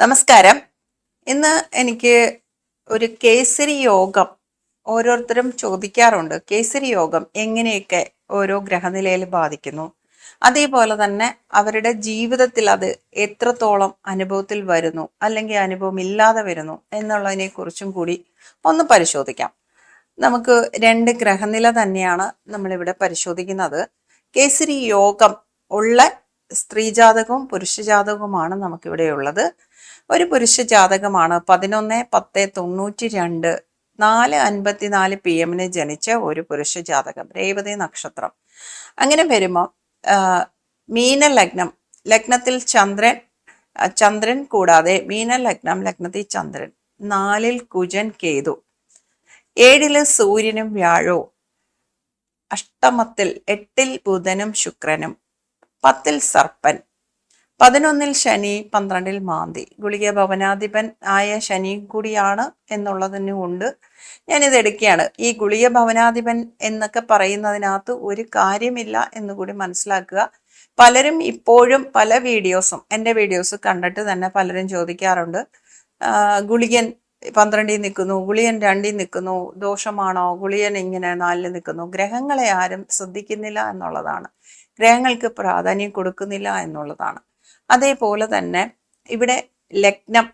നമസ്കാരം. ഇന്ന് എനിക്ക് ഒരു കേസരി യോഗം ഓരോരുത്തരും ചോദിക്കാറുണ്ട്. കേസരി യോഗം എങ്ങനെയൊക്കെ ഓരോ ഗ്രഹനിലയിൽ ബാധിക്കുന്നു? അതേപോലെ തന്നെ അവരുടെ ജീവിതത്തിൽ അത് എത്രത്തോളം അനുഭവത്തിൽ വരുന്നു? അല്ലെങ്കിൽ അനുഭവം ഇല്ലാതെ വരുന്നു? എന്നുള്ളതിനെ കുറിച്ചും കൂടി ഒന്ന് പരിശോധിക്കാം. നമുക്ക് രണ്ട് ഗ്രഹനില തന്നെയാണ് നമ്മളിവിടെ പരിശോധിക്കുന്നത്. കേസരി യോഗം ഉള്ള സ്ത്രീജാതകവും പുരുഷജാതകവുമാണ് നമുക്കിവിടെ ഉള്ളത്. ഒരു പുരുഷ ജാതകമാണ് പതിനൊന്ന് പത്ത് തൊണ്ണൂറ്റി രണ്ട് നാല് അൻപത്തിനാല് പി എമ്മിന് ജനിച്ച ഒരു പുരുഷ ജാതകം രേവതി നക്ഷത്രം. അങ്ങനെ വരുമ്പോൾ മീന ലഗ്നം ലഗ്നത്തിൽ ചന്ദ്രൻ ചന്ദ്രൻ കൂടാതെ മീന ലഗ്നം ലഗ്നത്തിൽ ചന്ദ്രൻ നാലിൽ കുജൻ കേതു ഏഴിൽ സൂര്യനും വ്യാഴവും അഷ്ടമത്തിൽ എട്ടിൽ ബുധനും ശുക്രനും പത്തിൽ സർപ്പൻ. പതിനൊന്നിൽ ശനി പന്ത്രണ്ടിൽ മാന്തി. ഗുളിക ഭവനാധിപൻ ആയ ശനി കൂടിയാണ് എന്നുള്ളതിന് കൊണ്ട് ഞാനിത് എടുക്കുകയാണ്. ഈ ഗുളിക ഭവനാധിപൻ എന്നൊക്കെ പറയുന്നതിനകത്ത് ഒരു കാര്യമില്ല എന്ന് കൂടി മനസ്സിലാക്കുക. പലരും ഇപ്പോഴും പല വീഡിയോസും എന്റെ വീഡിയോസ് കണ്ടിട്ട് തന്നെ പലരും ചോദിക്കാറുണ്ട്. ഗുളികൻ പന്ത്രണ്ടിൽ നിൽക്കുന്നു ഗുളിയൻ രണ്ടിൽ നിൽക്കുന്നു ദോഷമാണോ ഗുളിയൻ ഇങ്ങനെ നാലിൽ നിൽക്കുന്നു ഗ്രഹങ്ങളെ ആരും ശ്രദ്ധിക്കുന്നില്ല എന്നുള്ളതാണ്. ഗ്രഹങ്ങൾക്ക് പ്രാധാന്യം കൊടുക്കുന്നില്ല എന്നുള്ളതാണ്. അതേപോലെ തന്നെ ഇവിടെ ലഗ്നം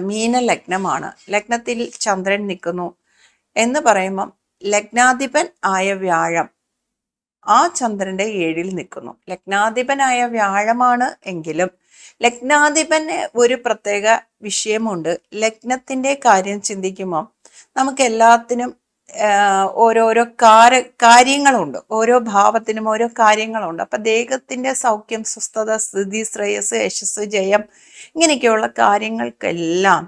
മീന ലഗ്നമാണ് ലഗ്നത്തിൽ ചന്ദ്രൻ നിൽക്കുന്നു എന്ന് പറയുമ്പം ലഗ്നാധിപൻ ആയ വ്യാഴം ആ ചന്ദ്രന്റെ ഏഴിൽ നിൽക്കുന്നു. ലഗ്നാധിപനായ വ്യാഴമാണ് എങ്കിലും ലഗ്നാധിപന് ഒരു പ്രത്യേക വിഷയമുണ്ട്. ലഗ്നത്തിന്റെ കാര്യം ചിന്തിക്കുമ്പോൾ നമുക്ക് എല്ലാത്തിനും ഓരോരോ കാര കാര്യങ്ങളുണ്ട്. ഓരോ ഭാവത്തിനും ഓരോ കാര്യങ്ങളുണ്ട്. അപ്പം ദേഹത്തിന്റെ സൗഖ്യം സ്വസ്ഥത സ്ഥിതി ശ്രേയസ് യശസ് ജയം ഇങ്ങനെയൊക്കെയുള്ള കാര്യങ്ങൾക്കെല്ലാം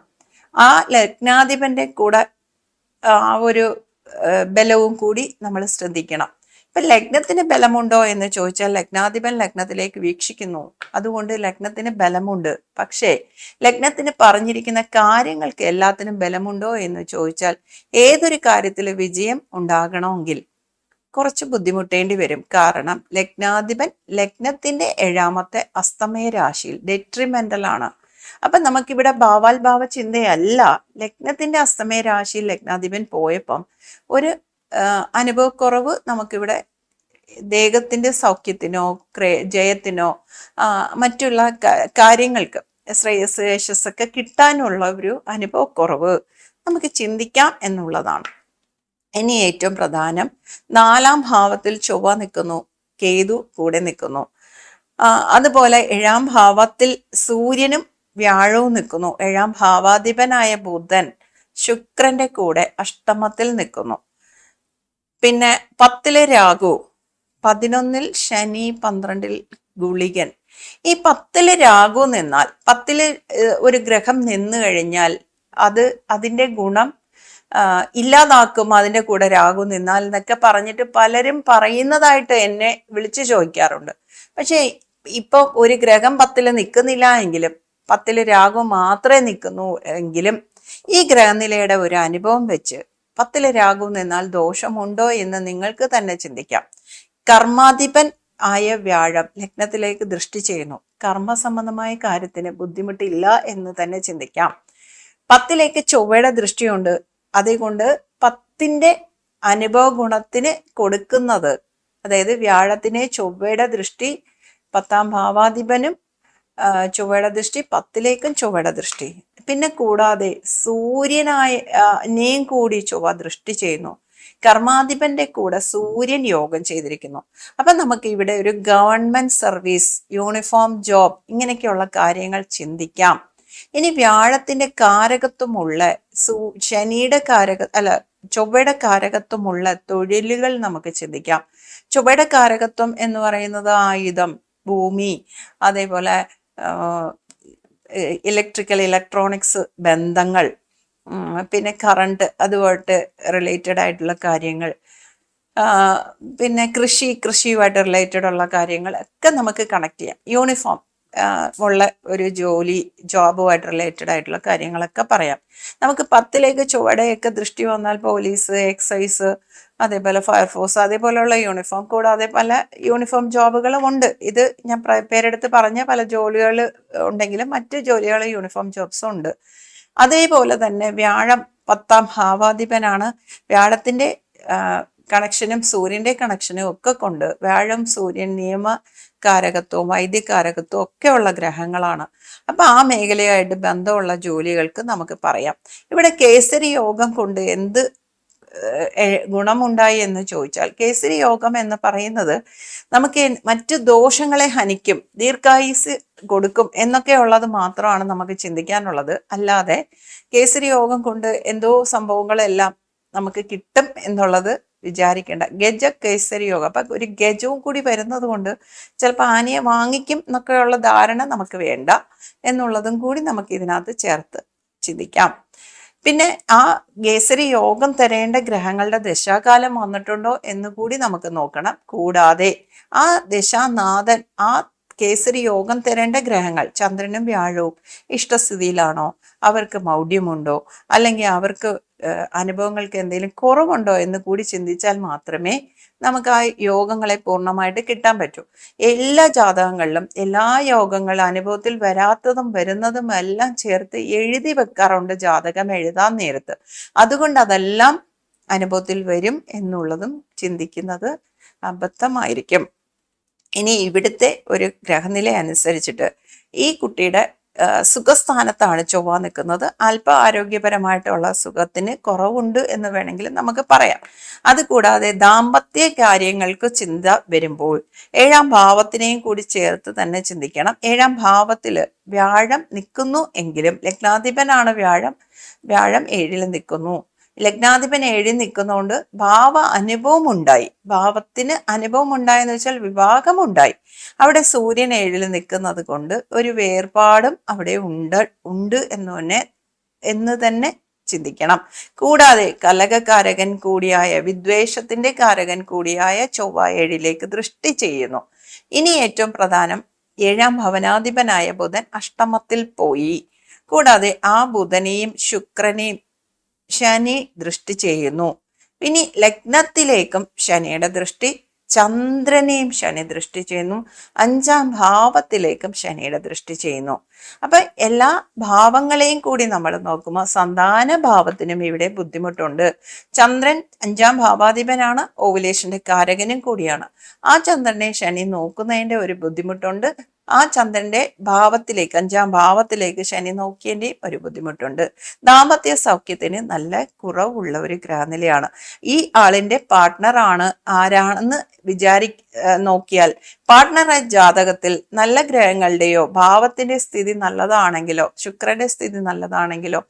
ആ ലഗ്നാധിപന്റെ കൂടെ ആ ഒരു ബലവും കൂടി നമ്മൾ ശ്രദ്ധിക്കണം. ഇപ്പൊ ലഗ്നത്തിന് ബലമുണ്ടോ എന്ന് ചോദിച്ചാൽ ലഗ്നാധിപൻ ലഗ്നത്തിലേക്ക് വീക്ഷിക്കുന്നു. അതുകൊണ്ട് ലഗ്നത്തിന് ബലമുണ്ട്. പക്ഷേ ലഗ്നത്തിന് പറഞ്ഞിരിക്കുന്ന കാര്യങ്ങൾക്ക് എല്ലാത്തിനും ബലമുണ്ടോ എന്ന് ചോദിച്ചാൽ ഏതൊരു കാര്യത്തിൽ വിജയം ഉണ്ടാകണമെങ്കിൽ കുറച്ച് ബുദ്ധിമുട്ടേണ്ടി വരും. കാരണം ലഗ്നാധിപൻ ലഗ്നത്തിന്റെ ഏഴാമത്തെ അസ്തമയ രാശിയിൽ ഡെട്രിമെന്റൽ ആണ്. അപ്പൊ നമുക്കിവിടെ ഭാവാൽഭാവ ചിന്തയല്ല. ലഗ്നത്തിന്റെ അസ്തമയ രാശിയിൽ ലഗ്നാധിപൻ പോയപ്പം ഒരു അനുഭവക്കുറവ് നമുക്കിവിടെ ദേഹത്തിന്റെ സൗഖ്യത്തിനോ ക്രേ ജയത്തിനോ മറ്റുള്ള കാര്യങ്ങൾക്ക് ശ്രേയസ് യശസ് ഒക്കെ കിട്ടാനുള്ള ഒരു അനുഭവക്കുറവ് നമുക്ക് ചിന്തിക്കാം എന്നുള്ളതാണ്. ഇനി ഏറ്റവും പ്രധാനം നാലാം ഭാവത്തിൽ ചൊവ്വ നിൽക്കുന്നു കേതു കൂടെ നിൽക്കുന്നു. അതുപോലെ ഏഴാം ഭാവത്തിൽ സൂര്യനും വ്യാഴവും നിൽക്കുന്നു. ഏഴാം ഭാവാധിപനായ ബുധൻ ശുക്രന്റെ കൂടെ അഷ്ടമത്തിൽ നിൽക്കുന്നു. പിന്നെ പത്തിലെ രാഘു പതിനൊന്നിൽ ശനി പന്ത്രണ്ടിൽ ഗുളികൻ. ഈ പത്തിൽ രാഘു നിന്നാൽ പത്തിൽ ഒരു ഗ്രഹം നിന്നു കഴിഞ്ഞാൽ അത് അതിന്റെ ഗുണം ഇല്ലാതാക്കും അതിന്റെ കൂടെ രാഘു നിന്നാൽ എന്നൊക്കെ പറഞ്ഞിട്ട് പലരും പറയുന്നതായിട്ട് എന്നെ വിളിച്ചു ചോദിക്കാറുണ്ട്. പക്ഷേ ഇപ്പൊ ഒരു ഗ്രഹം പത്തിൽ നിൽക്കുന്നില്ല എങ്കിലും പത്തിൽ രാഘു മാത്രമേ നിൽക്കുന്നു എങ്കിലും ഈ ഗ്രഹനിലയുടെ ഒരു അനുഭവം വെച്ച് പത്തിൽ രാഹു നിന്നാൽ ദോഷമുണ്ടോ എന്ന് നിങ്ങൾക്ക് തന്നെ ചിന്തിക്കാം. കർമാധിപൻ ആയ വ്യാഴം ലഗ്നത്തിലേക്ക് ദൃഷ്ടി ചെയ്യുന്നു. കർമ്മ സംബന്ധമായ കാര്യത്തിന് ബുദ്ധിമുട്ടില്ല എന്ന് തന്നെ ചിന്തിക്കാം. പത്തിലേക്ക് ചൊവ്വയുടെ ദൃഷ്ടിയുണ്ട്. അതുകൊണ്ട് പത്തിന്റെ അനുഭവ ഗുണത്തിന് കൊടുക്കുന്നത് അതായത് വ്യാഴത്തിനെ ചൊവ്വയുടെ ദൃഷ്ടി പത്താം ഭാവാധിപനും ചൊവ്വയുടെ ദൃഷ്ടി പത്തിലേക്കും ചൊവ്വയുടെ ദൃഷ്ടി. പിന്നെ കൂടാതെ സൂര്യനായ കൂടി ചൊവ്വ ദൃഷ്ടി ചെയ്യുന്നു. കർമാധിപന്റെ കൂടെ സൂര്യൻ യോഗം ചെയ്തിരിക്കുന്നു. അപ്പൊ നമുക്ക് ഇവിടെ ഒരു ഗവൺമെന്റ് സർവീസ് യൂണിഫോം ജോബ് ഇങ്ങനെയൊക്കെയുള്ള കാര്യങ്ങൾ ചിന്തിക്കാം. ഇനി വ്യാഴത്തിന്റെ കാരകത്വമുള്ള സൂ ശനിയുടെ കാരക അല്ല ചൊവ്വയുടെ കാരകത്വമുള്ള തൊഴിലുകൾ നമുക്ക് ചിന്തിക്കാം. ചൊവ്വയുടെ കാരകത്വം എന്ന് പറയുന്നത് ആയുധം ഭൂമി അതേപോലെ ഇലക്ട്രിക്കൽ ഇലക്ട്രോണിക്സ് ബന്ധങ്ങൾ പിന്നെ കറണ്ട് അതുമായിട്ട് റിലേറ്റഡ് ആയിട്ടുള്ള കാര്യങ്ങൾ പിന്നെ കൃഷി കൃഷിയുമായിട്ട് റിലേറ്റഡ് ഉള്ള കാര്യങ്ങൾ ഒക്കെ നമുക്ക് കണക്ട് ചെയ്യാം. യൂണിഫോം ഉള്ള ഒരു ജോലി ജോബുമായിട്ട് റിലേറ്റഡ് ആയിട്ടുള്ള കാര്യങ്ങളൊക്കെ പറയാം. നമുക്ക് പത്തിലേക്ക് ചുവടെയൊക്കെ ദൃഷ്ടി വന്നാൽ പോലീസ് എക്സൈസ് അതേപോലെ ഫയർഫോഴ്സ് അതേപോലെയുള്ള യൂണിഫോം കൂടാതെ പല യൂണിഫോം ജോബുകളും ഉണ്ട്. ഇത് ഞാൻ പ്ര- പേരെടുത്ത് പറഞ്ഞ പല ജോലികൾ ഉണ്ടെങ്കിലും മറ്റ് ജോലികൾ യൂണിഫോം ജോബ്സും ഉണ്ട്. അതേപോലെ തന്നെ വ്യാഴം പത്താം ഭാവാധിപനാണ്. വ്യാഴത്തിന്റെ കണക്ഷനും സൂര്യന്റെ കണക്ഷനും ഒക്കെ കൊണ്ട് വ്യാഴം സൂര്യൻ നിയമ കാരകത്വവും വൈദ്യകാരകത്വവും ഒക്കെ ഉള്ള ഗ്രഹങ്ങളാണ്. അപ്പം ആ മേഖലയായിട്ട് ബന്ധമുള്ള ജോലികൾക്ക് നമുക്ക് പറയാം. ഇവിടെ കേസരി യോഗം കൊണ്ട് എന്ത് ഗുണമുണ്ടായി എന്ന് ചോദിച്ചാൽ കേസരി യോഗം എന്ന് പറയുന്നത് നമുക്ക് മറ്റ് ദോഷങ്ങളെ ഹനിക്കും ദീർഘായുസ് കൊടുക്കും എന്നൊക്കെ ഉള്ളത് മാത്രമാണ് നമുക്ക് ചിന്തിക്കാനുള്ളത്. അല്ലാതെ കേസരി യോഗം കൊണ്ട് എന്തോ സംഭവങ്ങളെല്ലാം നമുക്ക് കിട്ടും എന്നുള്ളത് വിചാരിക്കേണ്ട. ഗജ കേസരി യോഗം. അപ്പൊ ഒരു ഗജവും കൂടി വരുന്നത് കൊണ്ട് ചിലപ്പോൾ ആനയെ വാങ്ങിക്കും എന്നൊക്കെയുള്ള ധാരണ നമുക്ക് വേണ്ട എന്നുള്ളതും കൂടി നമുക്ക് ഇതിനകത്ത് ചേർത്ത് ചിന്തിക്കാം. പിന്നെ ആ കേസരി യോഗം തരേണ്ട ഗ്രഹങ്ങളുടെ ദശാകാലം വന്നിട്ടുണ്ടോ എന്ന് കൂടി നമുക്ക് നോക്കണം. കൂടാതെ ആ ദശാനാഥൻ ആ കേസരി യോഗം തരേണ്ട ഗ്രഹങ്ങൾ ചന്ദ്രനും വ്യാഴവും ഇഷ്ടസ്ഥിതിയിലാണോ? അവർക്ക് മൗഢ്യമുണ്ടോ? അല്ലെങ്കിൽ അവർക്ക് അനുഭവങ്ങൾക്ക് എന്തെങ്കിലും കുറവുണ്ടോ എന്ന് കൂടി ചിന്തിച്ചാൽ മാത്രമേ നമുക്ക് ആ യോഗങ്ങളെ പൂർണമായിട്ട് കിട്ടാൻ പറ്റൂ. എല്ലാ ജാതകങ്ങളിലും എല്ലാ യോഗങ്ങൾ അനുഭവത്തിൽ വരാത്തതും വരുന്നതും എല്ലാം ചേർത്ത് എഴുതി വെക്കാറുണ്ട് ജാതകം എഴുതാൻ നേരത്ത്. അതുകൊണ്ട് അതെല്ലാം അനുഭവത്തിൽ വരും എന്നുള്ളതും ചിന്തിക്കുന്നത് അബദ്ധമായിരിക്കും. ഇനി ഇവിടുത്തെ ഒരു ഗ്രഹനില അനുസരിച്ചിട്ട് ഈ കുട്ടിയുടെ സുഖസ്ഥാനത്താണ് ചൊവ്വ നിൽക്കുന്നത്. അല്പ ആരോഗ്യപരമായിട്ടുള്ള സുഖത്തിന് കുറവുണ്ട് എന്ന് വേണമെങ്കിൽ നമുക്ക് പറയാം. അതുകൂടാതെ ദാമ്പത്യ കാര്യങ്ങൾക്ക് ചിന്ത വരുമ്പോൾ ഏഴാം ഭാവത്തിനെയും കൂടി ചേർത്ത് തന്നെ ചിന്തിക്കണം. ഏഴാം ഭാവത്തിൽ വ്യാഴം നിൽക്കുന്നു എങ്കിലും ലഗ്നാധിപനാണ് വ്യാഴം. വ്യാഴം ഏഴിൽ നിൽക്കുന്നു. ലഗ്നാധിപൻ ഏഴിൽ നിൽക്കുന്നതുകൊണ്ട് ഭാവ അനുഭവം ഉണ്ടായി ഭാവത്തിന് അനുഭവം ഉണ്ടായെന്ന് വെച്ചാൽ വിവാഹം ഉണ്ടായി അവിടെ സൂര്യൻ ഏഴിൽ നിൽക്കുന്നത് കൊണ്ട് ഒരു വേർപാടും അവിടെ ഉണ്ട് ഉണ്ട് എന്ന് തന്നെ എന്ന് തന്നെ ചിന്തിക്കണം. കൂടാതെ കലകകാരകൻ കൂടിയായ വിദ്വേഷത്തിന്റെ കാരകൻ കൂടിയായ ചൊവ്വ ഏഴിലേക്ക് ദൃഷ്ടി ചെയ്യുന്നു. ഇനി ഏറ്റവും പ്രധാനം ഏഴാം ഭവനാധിപനായ ബുധൻ അഷ്ടമത്തിൽ പോയി. കൂടാതെ ആ ബുധനെയും ശുക്രനെയും ശനി ദൃഷ്ടി ചെയ്യുന്നു. ഇനി ലഗ്നത്തിലേക്കും ശനിയുടെ ദൃഷ്ടി ചന്ദ്രനെയും ശനി ദൃഷ്ടി ചെയ്യുന്നു. അഞ്ചാം ഭാവത്തിലേക്കും ശനിയുടെ ദൃഷ്ടി ചെയ്യുന്നു. അപ്പൊ എല്ലാ ഭാവങ്ങളെയും കൂടി നമ്മൾ നോക്കുമ്പോൾ സന്താന ഭാവത്തിനും ഇവിടെ ബുദ്ധിമുട്ടുണ്ട്. ചന്ദ്രൻ അഞ്ചാം ഭാവാധിപനാണ് ഓവുലേഷന്റെ കാരകനും കൂടിയാണ്. ആ ചന്ദ്രനെ ശനി നോക്കുന്നതിന്റെ ഒരു ബുദ്ധിമുട്ടുണ്ട്. ആ ചന്ദ്രന്റെ ഭാവത്തിലേക്ക് അഞ്ചാം ഭാവത്തിലേക്ക് ശനി നോക്കിയതിന്റെ ഒരു ബുദ്ധിമുട്ടുണ്ട്. ദാമ്പത്യ സൗഖ്യത്തിന് നല്ല കുറവുള്ള ഒരു ഗ്രഹനിലയാണ്. ഈ ആളിന്റെ പാർട്ട്ണറാണ് ആരാണെന്ന് വിചാരി നോക്കിയാൽ പാർട്ട്ണർ ജാതകത്തിൽ നല്ല ഗ്രഹങ്ങളുടെയോ ഭാവത്തിന്റെ സ്ഥിതി നല്ലതാണെങ്കിലോ ശുക്രന്റെ സ്ഥിതി നല്ലതാണെങ്കിലോ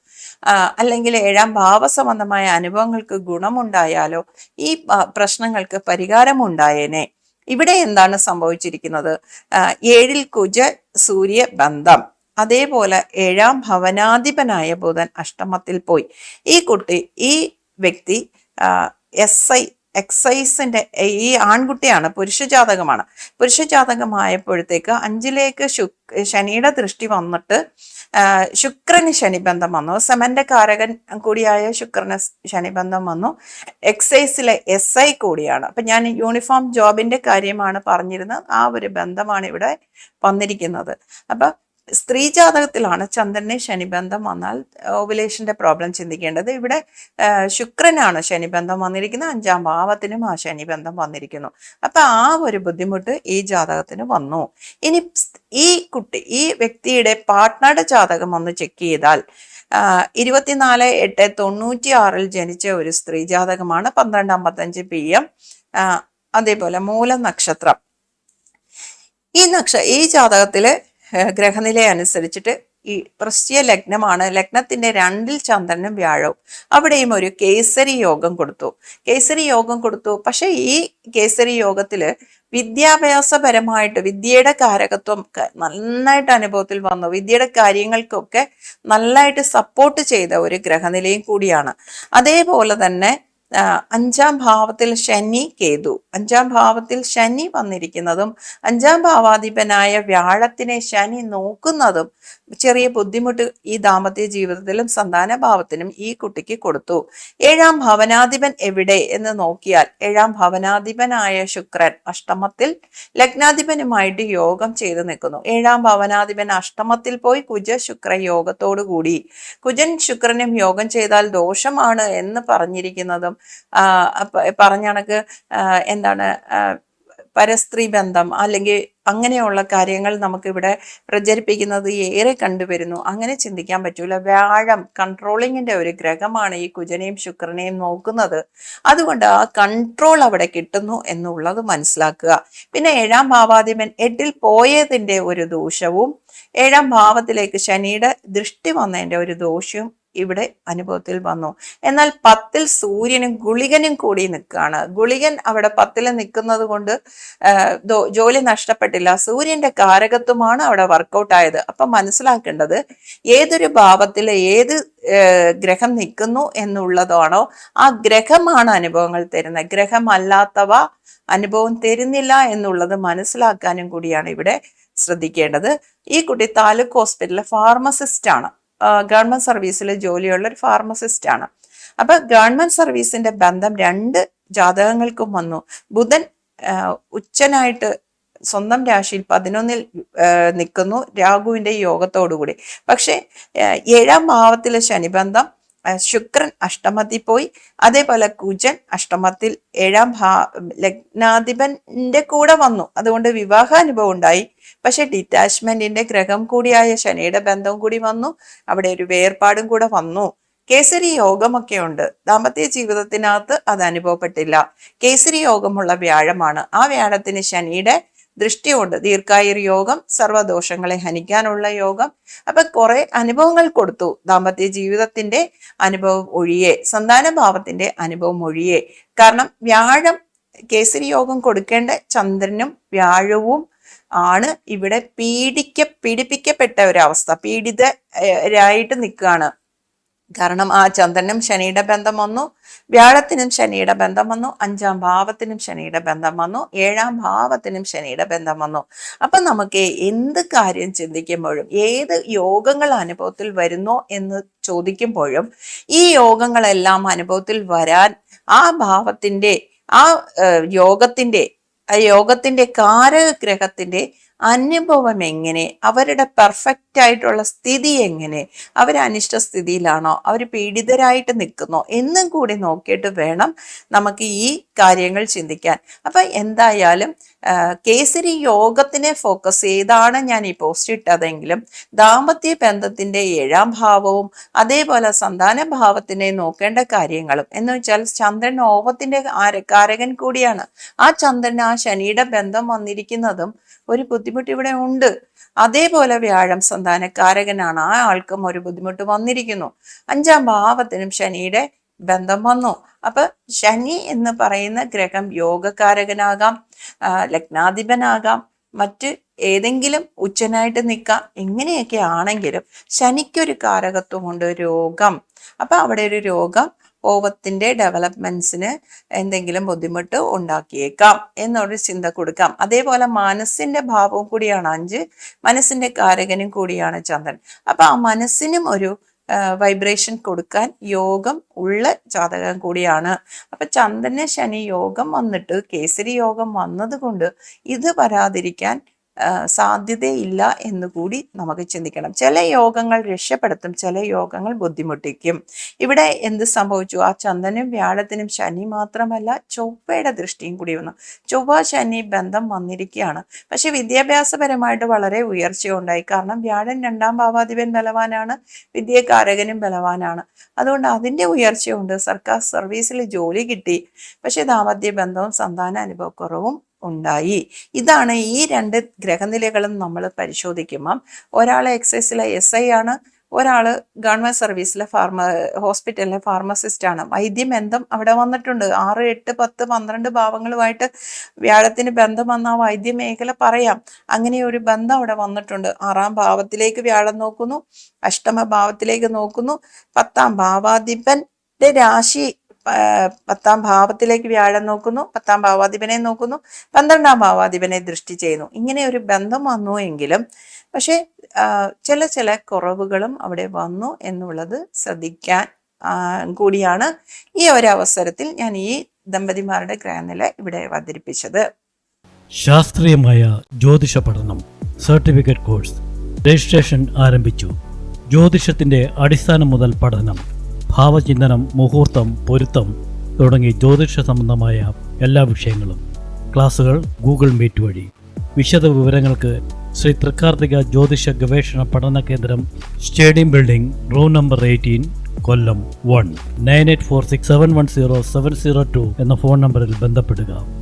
അല്ലെങ്കിൽ ഏഴാം ഭാവ സംബന്ധമായ അനുഭവങ്ങൾക്ക് ഗുണമുണ്ടായാലോ ഈ പ്രശ്നങ്ങൾക്ക് പരിഹാരമുണ്ടായേനെ. ഇവിടെ എന്താണ് സംഭവിച്ചിരിക്കുന്നത്? ഏഴിൽ കുജ സൂര്യ ബന്ധം. അതേപോലെ ഏഴാം ഭവനാധിപനായ ബുധൻ അഷ്ടമത്തിൽ പോയി. ഈ കുട്ടി ഈ വ്യക്തി എസ് ഐ എക്സൈസിന്റെ ഈ ആൺകുട്ടിയാണ് പുരുഷ ജാതകമാണ് പുരുഷ ജാതകമായപ്പോഴത്തേക്ക് അഞ്ചിലേക്ക് ശു ശനിയുടെ ദൃഷ്ടി വന്നിട്ട് ശുക്രന് ശനിബന്ധം വന്നു. സെമന്റെ കാരകൻ കൂടിയായ ശുക്രന് ശനിബന്ധം വന്നു. എക്സൈസിലെ എസ് ഐ കൂടിയാണ്. അപ്പൊ ഞാൻ യൂണിഫോം ജോബിന്റെ കാര്യമാണ് പറഞ്ഞിരുന്നത്. ആ ഒരു ബന്ധമാണ് ഇവിടെ വന്നിരിക്കുന്നത്. അപ്പൊ സ്ത്രീ ജാതകത്തിലാണ് ചന്ദ്രന് ശനിബന്ധം വന്നാൽ ഓവുലേഷന്റെ പ്രോബ്ലം ചിന്തിക്കേണ്ടത്. ഇവിടെ ശുക്രനാണ് ശനിബന്ധം വന്നിരിക്കുന്നത്. അഞ്ചാം ഭാവത്തിനും ആ ശനിബന്ധം വന്നിരിക്കുന്നു. അപ്പൊ ആ ഒരു ബുദ്ധിമുട്ട് ഈ ജാതകത്തിന് വന്നു. ഇനി ഈ കുട്ടി ഈ വ്യക്തിയുടെ പാർട്ട്ണറുടെ ജാതകം ഒന്ന് ചെക്ക് ചെയ്താൽ ഇരുപത്തിനാല് എട്ട് തൊണ്ണൂറ്റി ആറിൽ ജനിച്ച ഒരു സ്ത്രീ ജാതകമാണ് പന്ത്രണ്ട് അമ്പത്തഞ്ച് പി എം അതേപോലെ മൂല നക്ഷത്രം ഈ നക്ഷ ഈ ജാതകത്തിൽ ഗ്രഹനില അനുസരിച്ചിട്ട് ഈ വൃശ്ചിക ലഗ്നമാണ്. ലഗ്നത്തിന്റെ രണ്ടിൽ ചന്ദ്രനും വ്യാഴവും. അവിടെയും ഒരു കേസരി യോഗം കൊടുത്തു. കേസരി യോഗം കൊടുത്തു. പക്ഷെ ഈ കേസരി യോഗത്തിൽ വിദ്യാഭ്യാസപരമായിട്ട് വിദ്യയുടെ കാരകത്വം നന്നായിട്ട് അനുഭവത്തിൽ വന്നു. വിദ്യയുടെ കാര്യങ്ങൾക്കൊക്കെ നന്നായിട്ട് സപ്പോർട്ട് ചെയ്ത ഒരു ഗ്രഹനിലയും കൂടിയാണ്. അതേപോലെ തന്നെ അഞ്ചാം ഭാവത്തിൽ ശനി കേതു. അഞ്ചാം ഭാവത്തിൽ ശനി വന്നിരിക്കുന്നതും അഞ്ചാം ഭാവാധിപനായ വ്യാഴത്തിനെ ശനി നോക്കുന്നതും ചെറിയ ബുദ്ധിമുട്ട് ഈ ദാമ്പത്യ ജീവിതത്തിലും സന്താന ഭാവത്തിനും ഈ കുട്ടിക്ക് കൊടുത്തു. ഏഴാം ഭവനാധിപൻ എവിടെ എന്ന് നോക്കിയാൽ ഏഴാം ഭവനാധിപനായ ശുക്രൻ അഷ്ടമത്തിൽ ലഗ്നാധിപനുമായിട്ട് യോഗം ചെയ്തു നിൽക്കുന്നു. ഏഴാം ഭവനാധിപൻ അഷ്ടമത്തിൽ പോയി കുജ ശുക്ര യോഗത്തോടു കൂടി കുജൻ ശുക്രനും യോഗം ചെയ്താൽ ദോഷമാണ് എന്ന് പറഞ്ഞിരിക്കുന്നതും പറഞ്ഞ കണക്ക് എന്താണ് പരസ്ത്രീ ബന്ധം അല്ലെങ്കിൽ അങ്ങനെയുള്ള കാര്യങ്ങൾ നമുക്കിവിടെ പ്രചരിപ്പിക്കുന്നത് ഏറെ കണ്ടുവരുന്നു. അങ്ങനെ ചിന്തിക്കാൻ പറ്റൂല. വ്യാഴം കൺട്രോളിങ്ങിന്റെ ഒരു ഗ്രഹമാണ് ഈ കുജനെയും ശുക്രനെയും നോക്കുന്നത്. അതുകൊണ്ട് ആ കൺട്രോൾ അവിടെ കിട്ടുന്നു എന്നുള്ളത് മനസ്സിലാക്കുക. പിന്നെ ഏഴാം ഭാവാധിപൻ എട്ടിൽ പോയതിന്റെ ഒരു ദോഷവും ഏഴാം ഭാവത്തിലേക്ക് ശനിയുടെ ദൃഷ്ടി വന്നതിന്റെ ഒരു ദോഷവും ഇവിടെ അനുഭവത്തിൽ വന്നു. എന്നാൽ പത്തിൽ സൂര്യനും ഗുളികനും കൂടി നിൽക്കുകയാണ്. ഗുളികൻ അവിടെ പത്തിൽ നിൽക്കുന്നത് കൊണ്ട് ജോലി നഷ്ടപ്പെട്ടില്ല. സൂര്യന്റെ കാരകത്വമാണ് അവിടെ വർക്കൗട്ട് ആയത്. അപ്പൊ മനസ്സിലാക്കേണ്ടത് ഏതൊരു ഭാവത്തിൽ ഏത് ഗ്രഹം നിൽക്കുന്നു എന്നുള്ളതാണോ? ആ ഗ്രഹമാണ് അനുഭവങ്ങൾ തരുന്നത്. ഗ്രഹമല്ലാത്തവ അനുഭവം തരുന്നില്ല എന്നുള്ളത് മനസ്സിലാക്കാനും കൂടിയാണ് ഇവിടെ ശ്രദ്ധിക്കേണ്ടത്. ഈ കുട്ടി താലൂക്ക് ഹോസ്പിറ്റലിലെ ഫാർമസിസ്റ്റ് ആണ്. ഗവൺമെന്റ് സർവീസിൽ ജോലിയുള്ള ഒരു ഫാർമസിസ്റ്റ് ആണ്. അപ്പൊ ഗവൺമെന്റ് സർവീസിന്റെ ബന്ധം രണ്ട് ജാതകങ്ങൾക്കും വന്നു. ബുധൻ ഉച്ചനായിട്ട് സ്വന്തം രാശിയിൽ പതിനൊന്നിൽ നിൽക്കുന്നു. രാഹുവിന്റെ യോഗത്തോടുകൂടി. പക്ഷേ ഏഴാം ഭാവത്തിലെ ശനിബന്ധം ശുക്രൻ അഷ്ടമത്തിൽ പോയി. അതേപോലെ കുജൻ അഷ്ടമത്തിൽ ഏഴാം ഭാ ലഗ്നാധിപന്റെ കൂടെ വന്നു. അതുകൊണ്ട് വിവാഹാനുഭവം ഉണ്ടായി. പക്ഷെ ഡിറ്റാച്ച്മെന്റിന്റെ ഗ്രഹം കൂടിയായ ശനിയുടെ ബന്ധവും കൂടി വന്നു. അവിടെ ഒരു വേർപാടും കൂടെ വന്നു. കേസരി യോഗമൊക്കെ ഉണ്ട്. ദാമ്പത്യ ജീവിതത്തിനകത്ത് അത് അനുഭവപ്പെട്ടില്ല. കേസരി യോഗമുള്ള വ്യാഴമാണ്. ആ വ്യാഴത്തിന് ശനിയുടെ ദൃഷ്ടിയുണ്ട്. ദീർഘായുർ യോഗം സർവദോഷങ്ങളെ ഹനിക്കാനുള്ള യോഗം. അപ്പൊ കുറെ അനുഭവങ്ങൾ കൊടുത്തു. ദാമ്പത്യ ജീവിതത്തിന്റെ അനുഭവം ഒഴിയെ സന്താനഭാവത്തിന്റെ അനുഭവം ഒഴിയെ കാരണം വ്യാഴം കേസരി യോഗം കൊടുക്കേണ്ട ചന്ദ്രനും വ്യാഴവും ആണ് ഇവിടെ പീഡിക്ക പീഡിപ്പിക്കപ്പെട്ട ഒരവസ്ഥ. പീഡിതരായിട്ട് നിൽക്കുകയാണ്. കാരണം ആ ചന്ദ്രനും ശനിയുടെ ബന്ധം വന്നു വ്യാഴത്തിനും ശനിയുടെ ബന്ധം വന്നു അഞ്ചാം ഭാവത്തിനും ശനിയുടെ ബന്ധം വന്നു ഏഴാം ഭാവത്തിനും ശനിയുടെ ബന്ധം വന്നു. അപ്പൊ നമുക്ക് എന്ത് കാര്യം ചിന്തിക്കുമ്പോഴും ഏത് യോഗങ്ങൾ അനുഭവത്തിൽ വരുന്നോ എന്ന് ചോദിക്കുമ്പോഴും ഈ യോഗങ്ങളെല്ലാം അനുഭവത്തിൽ വരാൻ ആ ഭാവത്തിന്റെ ആ യോഗത്തിന്റെ യോഗത്തിന്റെ കാരഗ്രഹത്തിന്റെ അനുഭവം എങ്ങനെ അവരുടെ പെർഫെക്റ്റ് ആയിട്ടുള്ള സ്ഥിതി എങ്ങനെ അവർ അനിഷ്ട സ്ഥിതിയിലാണോ അവർ പീഡിതരായിട്ട് നിൽക്കുന്നോ എന്നും കൂടി നോക്കിയിട്ട് വേണം നമുക്ക് ഈ കാര്യങ്ങൾ ചിന്തിക്കാൻ. അപ്പൊ എന്തായാലും കേസരി യോഗത്തിനെ ഫോക്കസ് ചെയ്താണ് ഞാൻ ഈ പോസ്റ്റ് ഇട്ടതെങ്കിലും ദാമ്പത്യ ബന്ധത്തിന്റെ ഏഴാം ഭാവവും അതേപോലെ സന്താന ഭാവത്തിനെ നോക്കേണ്ട കാര്യങ്ങളും എന്ന് വെച്ചാൽ ചന്ദ്രൻ ഓവത്തിന്റെ ആരക്കാരകൻ കാരകൻ കൂടിയാണ്. ആ ചന്ദ്രൻ ആ ശനിയുടെ ബന്ധം വന്നിരിക്കുന്നതും ഒരു ബുദ്ധിമുട്ട് ഇവിടെ ഉണ്ട്. അതേപോലെ വ്യാഴം സന്താനക്കാരകനാണ്. ആ ആൾക്കും ഒരു ബുദ്ധിമുട്ട് വന്നിരിക്കുന്നു. അഞ്ചാം ഭാവത്തിനും ശനിയുടെ ബന്ധം വന്നു. അപ്പൊ ശനി എന്ന് പറയുന്ന ഗ്രഹം യോഗകാരകനാകാം ആ, ലഗ്നാധിപനാകാം മറ്റ് ഏതെങ്കിലും ഉച്ചനായിട്ട് നിൽക്കാം. എങ്ങനെയൊക്കെ ആണെങ്കിലും ശനിക്കൊരു കാരകത്വമുണ്ട് രോഗം. അപ്പൊ അവിടെ ഒരു രോഗം ഓവത്തിന്റെ ഡെവലപ്മെൻസിന് എന്തെങ്കിലും ബുദ്ധിമുട്ട് ഉണ്ടാക്കിയേക്കാം എന്നൊരു ചിന്ത കൊടുക്കാം. അതേപോലെ മനസ്സിന്റെ ഭാവവും കൂടിയാണ് അഞ്ച്. മനസ്സിന്റെ കാരകനും കൂടിയാണ് ചന്ദ്രൻ. അപ്പൊ ആ മനസ്സിനും ഒരു വൈബ്രേഷൻ കൊടുക്കാൻ യോഗം ഉള്ള ജാതകം കൂടിയാണ്. അപ്പൊ ചന്ദ്രന് ശനി യോഗം വന്നിട്ട് കേസരി യോഗം വന്നതുകൊണ്ട് ഇത് വരാതിരിക്കാൻ സാധ്യതയില്ല എന്ന് കൂടി നമുക്ക് ചിന്തിക്കണം. ചില യോഗങ്ങൾ രക്ഷപ്പെടുത്തും ചില യോഗങ്ങൾ ബുദ്ധിമുട്ടിക്കും. ഇവിടെ എന്ത് സംഭവിച്ചു? ആ ചന്ദനും വ്യാഴത്തിനും ശനി മാത്രമല്ല ചൊവ്വയുടെ ദൃഷ്ടിയും കൂടി വന്നു. ചൊവ്വ ശനി ബന്ധം വന്നിരിക്കുകയാണ്. പക്ഷെ വിദ്യാഭ്യാസപരമായിട്ട് വളരെ ഉയർച്ചയുണ്ടായി. കാരണം വ്യാഴൻ രണ്ടാം ഭാവാധിപൻ ബലവാനാണ് വിദ്യകാരകനും ബലവാനാണ്. അതുകൊണ്ട് അതിന്റെ ഉയർച്ചയുണ്ട്. സർക്കാർ സർവീസിൽ ജോലി കിട്ടി. പക്ഷെ ദാമ്പത്യ ബന്ധവും സന്താന അനുഭവക്കുറവും ഉണ്ടായി. ഇതാണ് ഈ രണ്ട് ഗ്രഹനിലകളും നമ്മൾ പരിശോധിക്കുമ്പം ഒരാൾ എക്സൈസിലെ എസ് ഐ ആണ് ഒരാൾ ഗവൺമെന്റ് സർവീസിലെ ഫാർമ ഹോസ്പിറ്റലിലെ ഫാർമസിസ്റ്റ് ആണ്. വൈദ്യബന്ധം അവിടെ വന്നിട്ടുണ്ട്. ആറ് എട്ട് പത്ത് പന്ത്രണ്ട് ഭാവങ്ങളുമായിട്ട് വ്യാഴത്തിന് ബന്ധം വന്ന ആ വൈദ്യ മേഖല പറയാം. അങ്ങനെ ഒരു ബന്ധം അവിടെ വന്നിട്ടുണ്ട്. ആറാം ഭാവത്തിലേക്ക് വ്യാഴം നോക്കുന്നു അഷ്ടമ ഭാവത്തിലേക്ക് നോക്കുന്നു. പത്താം ഭാവാധിപന്റെ രാശി പത്താം ഭാവത്തിലേക്ക് വ്യാഴം നോക്കുന്നു പത്താം ഭാവാധിപനെ നോക്കുന്നു പന്ത്രണ്ടാം ഭാവാധിപനെ ദൃഷ്ടി ചെയ്യുന്നു. ഇങ്ങനെ ഒരു ബന്ധം വന്നു എങ്കിലും പക്ഷേ ചില ചില കുറവുകളും അവിടെ വന്നു എന്നുള്ളത് ശ്രദ്ധിക്കാൻ കൂടിയാണ് ഈ ഒരു അവസരത്തിൽ ഞാൻ ഈ ദമ്പതിമാരുടെ ഗ്രഹനില ഇവിടെ അവതരിപ്പിച്ചത്. ശാസ്ത്രീയമായ ജ്യോതിഷ പഠനം സർട്ടിഫിക്കറ്റ് കോഴ്സ് രജിസ്ട്രേഷൻ ആരംഭിച്ചു. ജ്യോതിഷത്തിന്റെ അടിസ്ഥാനം മുതൽ പഠനം ഭാവചിന്തനം മുഹൂർത്തം പൊരുത്തം തുടങ്ങി ജ്യോതിഷ സംബന്ധമായ എല്ലാ വിഷയങ്ങളും ക്ലാസുകൾ ഗൂഗിൾ മീറ്റ് വഴി. വിശദ വിവരങ്ങൾക്ക് ശ്രീ തൃക്കാർത്തിക ജ്യോതിഷ ഗവേഷണ പഠന കേന്ദ്രം stadium building room number eighteen Kollam one nine eight four six seven one zero seven zero two എന്ന ഫോൺ നമ്പറിൽ ബന്ധപ്പെടുക.